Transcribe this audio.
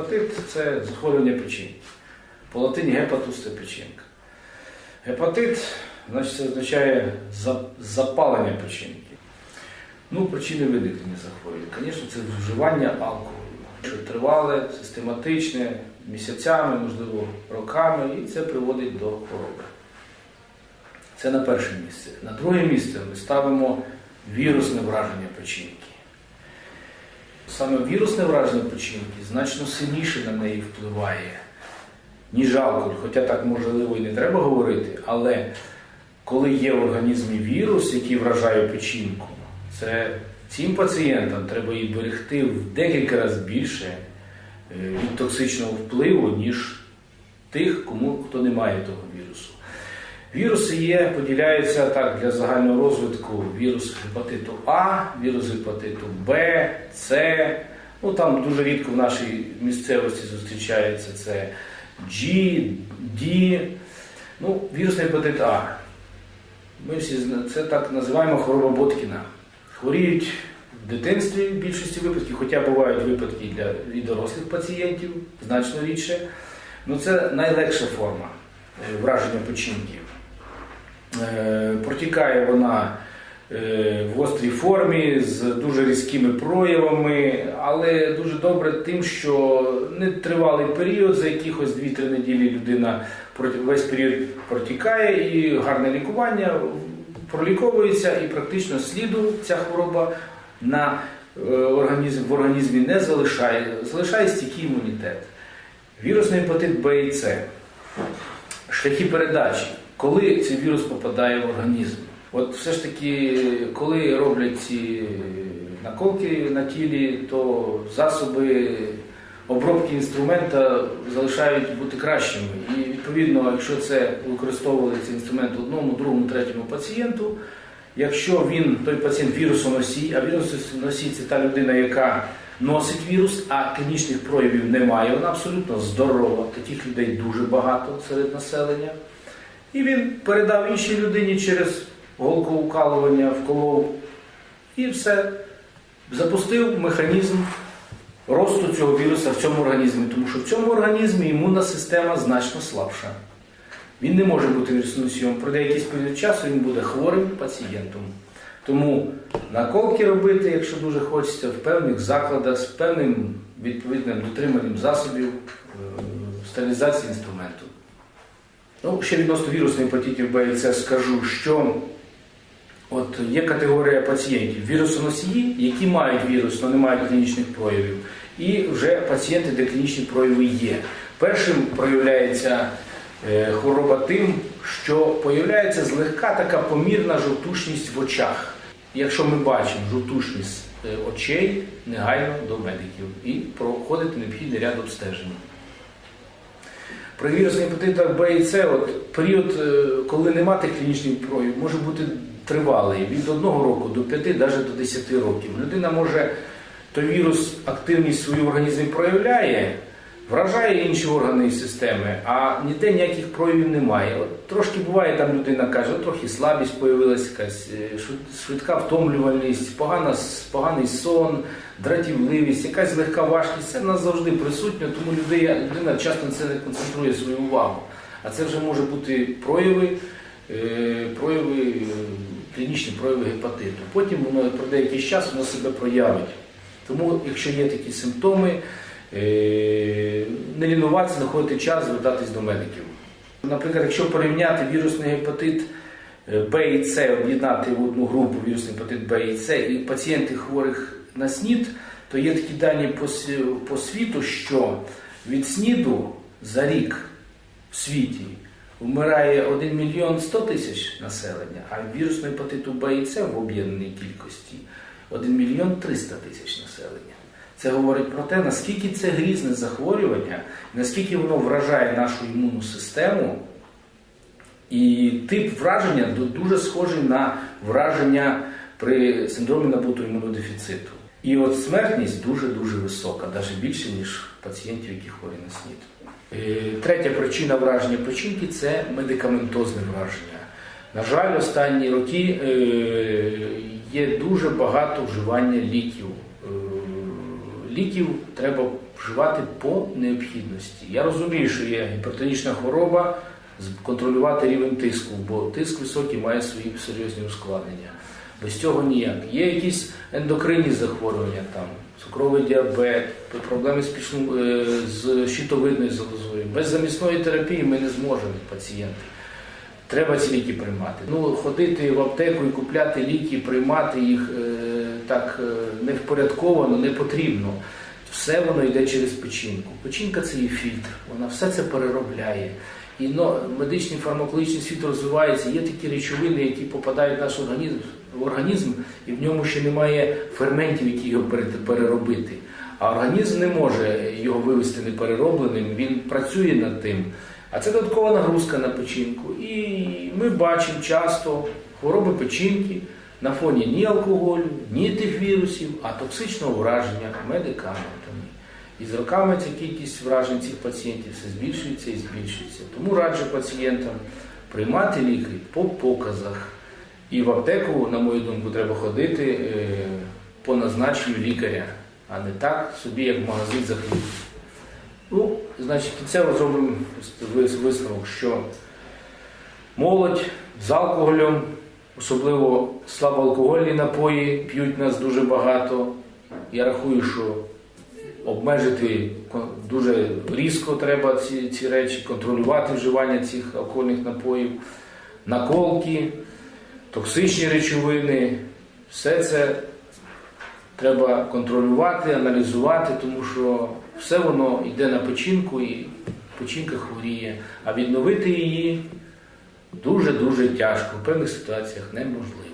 Гепатит це захворювання печінки. По латині гепатус це печінка. Гепатит, значить, це означає запалення печінки. Ну, причини виникнення захворювання. Звісно, це вживання алкоголю, що тривале, систематичне, місяцями, можливо, роками, і це приводить до хвороби. Це на перше місце. На друге місце ми ставимо вірусне враження печінки. Саме вірусне враження печінки значно сильніше на неї впливає, ніж алкоголь. Хоча так можливо і не треба говорити, але коли є в організмі вірус, який вражає печінку, це цим пацієнтам треба її берегти в декілька разів більше е, від токсичного впливу, ніж тих, кому хто не має того вірусу. Віруси є, поділяються так для загального розвитку вірус гепатиту А, вірус гепатиту Б, С. Ну там дуже рідко в нашій місцевості зустрічається це G, D. Ну, вірусний гепатит А. Ми всі це так називаємо хвороба Боткіна. Хворіють в дитинстві в більшості випадків, хоча бувають випадки для і дорослих пацієнтів, значно рідше. Ну, це найлегша форма е, враження печінки. Е, Протікає вона е, в гострій формі з дуже різкими проявами, але дуже добре тим, що не тривалий період, за якихось 2-3 неділі людина весь період протікає і гарне лікування проліковується, і практично сліду ця хвороба на е, організм, в організмі не залишає, залишає стійкий імунітет. Вірусний гепатит Б і С шляхи передачі, коли цей вірус попадає в організм. От все ж таки, коли роблять ці наколки на тілі, то засоби обробки інструмента залишають бути кращими. І відповідно, якщо це використовували цей інструмент одному, другому, третьому пацієнту, якщо він, той пацієнт вірусоносій, а вірусоносій це та людина, яка носить вірус, а клінічних проявів немає, вона абсолютно здорова. Таких людей дуже багато серед населення. І він передав іншій людині через голкоукалування, вколов і все. Запустив механізм росту цього віруса в цьому організмі, тому що в цьому організмі імунна система значно слабша. Він не може бути вірусносієм. Пройде якийсь період часу, він буде хворим пацієнтом. Тому наколки робити, якщо дуже хочеться, в певних закладах з певним відповідним дотриманням засобів е, стерилізації інструменту. Ну, ще відносно вірусної гепатитів Б і С скажу, що от є категорія пацієнтів вірусоносії, які мають вірус, але не мають клінічних проявів, і вже пацієнти, де клінічні прояви є. Першим проявляється е, хвороба тим, що появляється злегка така помірна жовтушність в очах. Якщо ми бачимо жовтушність е, очей, негайно до медиків і проходити необхідний ряд обстежень. При вірусних гепатитах Б і С, от період, е, коли нема тих клінічних проявів, може бути тривалий від 1 року до 5, навіть до 10 років. Людина може той вірус активність свою в організмі проявляє, вражає інші органи і системи, а ніде ніяких проявів немає. От трошки буває, там людина каже, трохи слабість появилась, якась е, швидка втомлювальність, погана, поганий сон, дратівливість, якась легка важкість. Це в нас завжди присутньо, тому людина, людина часто на це не концентрує свою увагу. А це вже може бути прояви, е, прояви, е, клінічні прояви гепатиту. Потім воно пройде якийсь час, воно себе проявить. Тому, якщо є такі симптоми, не лінуватися, знаходити час, звертатись до медиків. Наприклад, якщо порівняти вірусний гепатит е, Б і С, об'єднати в одну групу вірусний гепатит Б і С, і пацієнти хворих на СНІД, то є такі дані по, світу, що від СНІДу за рік в світі вмирає 1 мільйон 100 тисяч населення, а вірусного гепатиту Б і С в об'єднаній кількості 1 мільйон 300 тисяч населення. Це говорить про те, наскільки це грізне захворювання, наскільки воно вражає нашу імунну систему. І тип враження дуже схожий на враження при синдромі набутого імунодефіциту. І от смертність дуже-дуже висока, навіть більше, ніж пацієнтів, які хворі на СНІД. Е, Третя причина враження печінки це медикаментозне враження. На жаль, останні роки е, є дуже багато вживання ліків. Ліків треба вживати по необхідності. Я розумію, що є гіпертонічна хвороба, контролювати рівень тиску, бо тиск високий має свої серйозні ускладнення. Без цього ніяк. Є якісь ендокринні захворювання, там, цукровий діабет, проблеми з, пічну, е, з щитовидною залозою. Без замісної терапії ми не зможемо пацієнти. Треба ці ліки приймати. Ну, ходити в аптеку і купляти ліки, приймати їх е, так е, невпорядковано не потрібно. Все воно йде через печінку. Печінка це є фільтр, вона все це переробляє. І ну, медичний фармакологічний світ розвивається. Є такі речовини, які попадають в наш організм, в організм, і в ньому ще немає ферментів, які його переробити. А організм не може його вивести непереробленим, він працює над тим. А це додаткова нагрузка на печінку. І ми бачимо часто хвороби печінки на фоні ні алкоголю, ні тих вірусів, а токсичного враження медикаментами. І з роками ця кількість вражень цих пацієнтів все збільшується і збільшується. Тому раджу пацієнтам приймати ліки по показах. І в аптеку, на мою думку, треба ходити е, по назначенню лікаря, а не так собі, як в магазин за хліб. Ну, значить, кінцево зробимо висновок, що молодь з алкоголем, особливо слабоалкогольні напої, п'ють нас дуже багато. Я рахую, що обмежити дуже різко треба ці, ці речі, контролювати вживання цих алкогольних напоїв, наколки, токсичні речовини. Все це треба контролювати, аналізувати, тому що все воно йде на печінку і печінка хворіє, а відновити її дуже-дуже тяжко, в певних ситуаціях неможливо.